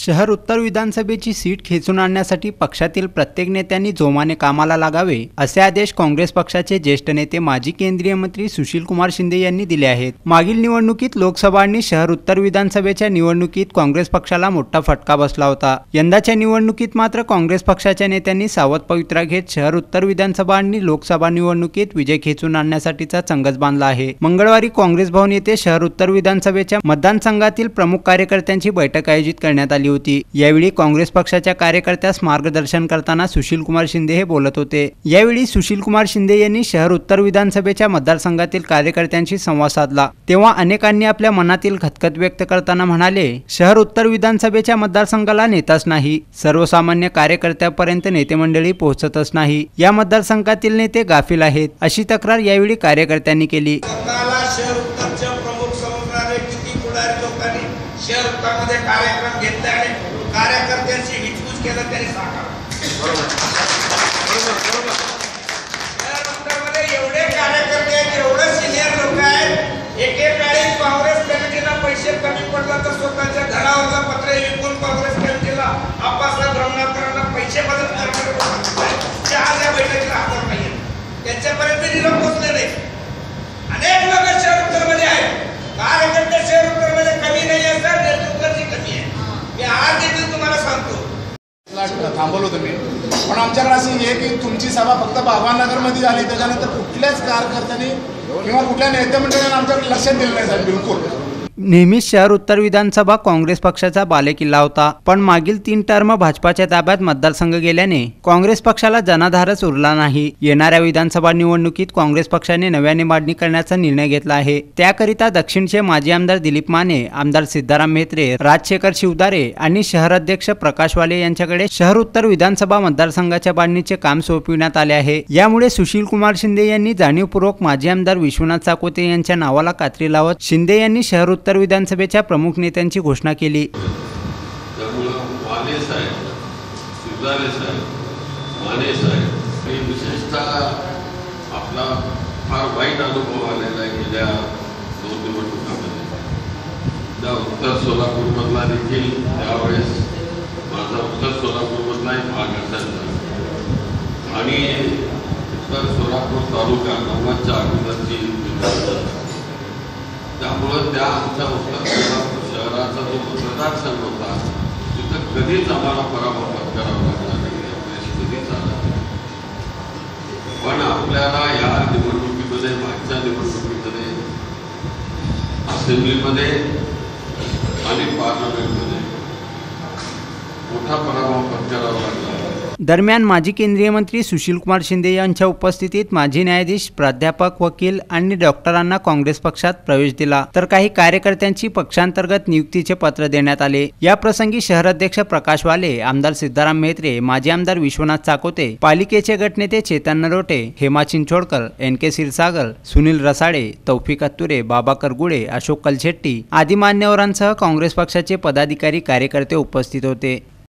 शहर उत्तर विधानसभेची सीट खेचून आणण्यासाठी पक्षातील प्रत्येक नेत्यांनी जोमाने कामाला लागावे असे आदेश काँग्रेस पक्षाचे ज्येष्ठ नेते माजी केंद्रीय मंत्री सुशील कुमार शिंदे यांनी दिले आहेत. मागील निवडणुकीत लोकसभा आणि शहर उत्तर विधानसभेच्या निवडणुकीत काँग्रेस पक्षाला मोठा फटका बसला होता. यंदाच्या निवडणुकीत मात्र काँग्रेस पक्षाच्या नेत्यांनी सावध पवित्रा घेत शहर उत्तर विधानसभा आणि लोकसभा निवडणुकीत विजय खेचून आणण्यासाठीचा चंगच बांधला आहे. मंगळवारी काँग्रेस भवन येथे शहर उत्तर विधानसभेच्या मतदानसंघातील प्रमुख कार्यकर्त्यांची बैठक आयोजित करण्यात आली होती. यावेळी काँग्रेस पक्षाच्या कार्यकर्त्यास मार्गदर्शन करताना सुशील कुमार शिंदे हे बोलत होते. यावेळी सुशील कुमार शिंदे यांनी शहर उत्तर विधानसभेच्या मतदारसंघातील कार्यकर्त्यांशी संवाद साधला. तेव्हा अनेकांनी आपल्या मनातील खतखत व्यक्त करताना म्हणाले शहर उत्तर विधानसभेच्या मतदारसंघाला नेताच नाही. सर्वसामान्य कार्यकर्त्यापर्यंत नेते मंडळी पोहोचतच नाही. या मतदारसंघातील नेते गाफील आहेत अशी तक्रार यावेळी कार्यकर्त्यांनी केली. शहर उत्तरमध्ये कार्यक्रम घेतले आणि कार्यकर्त्यांशी हिचकुच केलं त्यांनी सांगा शहर उत्तरमध्ये एवढे कार्यकर्ते आहेत एवढे सिनियर लोक आहेत. एकेकाळी काँग्रेस कमिटीला पैसे कमी पडला तर स्वतःच्या घरावरला पत्र विकून काँग्रेस कमिटीला आप्पासाहेब रमणाकरांना पैसे मदत करणारे आज या बैठकीला हजर नाहीये त्यांच्यापर्यंत निरोप पोचले नाही अनेक लोक शहर उत्तरमध्ये आहेत कार्यकर्ते शहर उत्तरमध्ये कमी नाही आहे सर नेतृत्वाची कमी आहे मी देखील तुम्हाला सांगतो. थांबवलं होतं मी पण आमच्याकडे अशी आहे की तुमची सभा फक्त बाबानगरमध्ये झाली त्याच्यानंतर कुठल्याच कार्यकर्त्यांनी किंवा कुठल्या नेते मंडळाने आमच्याकडे लक्ष दिलं नाही साहेब बिलकुल. नेहमीच शहर उत्तर विधानसभा काँग्रेस पक्षाचा बालेकिल्ला होता. पण मागील तीन टर्म भाजपाच्या ताब्यात मतदारसंघ गेल्याने काँग्रेस पक्षाला जनाधारच उरला नाही. येणाऱ्या विधानसभा निवडणुकीत काँग्रेस पक्षाने नव्याने मांडणी करण्याचा निर्णय घेतला आहे. त्याकरिता दक्षिणचे माजी आमदार दिलीप माने आमदार सिद्धाराम म्हेत्रे राजशेखर शिवदारे आणि शहर अध्यक्ष प्रकाश वाले यांच्याकडे शहर उत्तर विधानसभा मतदारसंघाच्या बांधणीचे काम सोपविण्यात आले आहे. यामुळे सुशील कुमार शिंदे यांनी जाणीवपूर्वक माजी आमदार विश्वनाथ चाकोते यांच्या नावाला कात्री लावत शिंदे यांनी शहर उत्तर विधानसभेच्या प्रमुख नेत्यांची घोषणा केली. आपला फार वाईट अनुभव आलेला आहे गेल्या दोन निवडणुकामध्ये. त्या उत्तर सोलापूरमधला देखील त्यावेळेस माझा उत्तर सोलापूरमधलाही भाग असायचा आणि उत्तर सोलापूर तालुका नव्वदच्या अगोदरची विधानसभा. त्यामुळं त्या आमच्या उत्तर कोल्हापूर शहराचा जो मतदारसंघ होता तिथं कधीच आम्हाला पराभव पत्करावा लागला नाही. अपयश कधीच आला पण आपल्याला या निवडणुकीमध्ये मागच्या निवडणुकीमध्ये असेंब्लीमध्ये आणि पार्लमेंटमध्ये मोठा पराभव पत्करावा लागला. दरम्यान माजी केंद्रीय मंत्री सुशीलकुमार शिंदे यांच्या उपस्थितीत माजी न्यायाधीश प्राध्यापक वकील आणि डॉक्टरांना काँग्रेस पक्षात प्रवेश दिला. तर काही कार्यकर्त्यांची पक्षांतर्गत नियुक्तीचे पत्र देण्यात आले. या प्रसंगी शहराध्यक्ष प्रकाश वाले आमदार सिद्धाराम मेहत्रे माजी आमदार विश्वनाथ चाकोते पालिकेचे गटनेते चेतन नरोटे हेमा चिंचोडकर एन के क्षीरसागर सुनील रसाडे तौफिक अत्तुरे बाबा करगुडे अशोक कलशेट्टी आदी मान्यवरांसह काँग्रेस पक्षाचे पदाधिकारी कार्यकर्ते उपस्थित होते.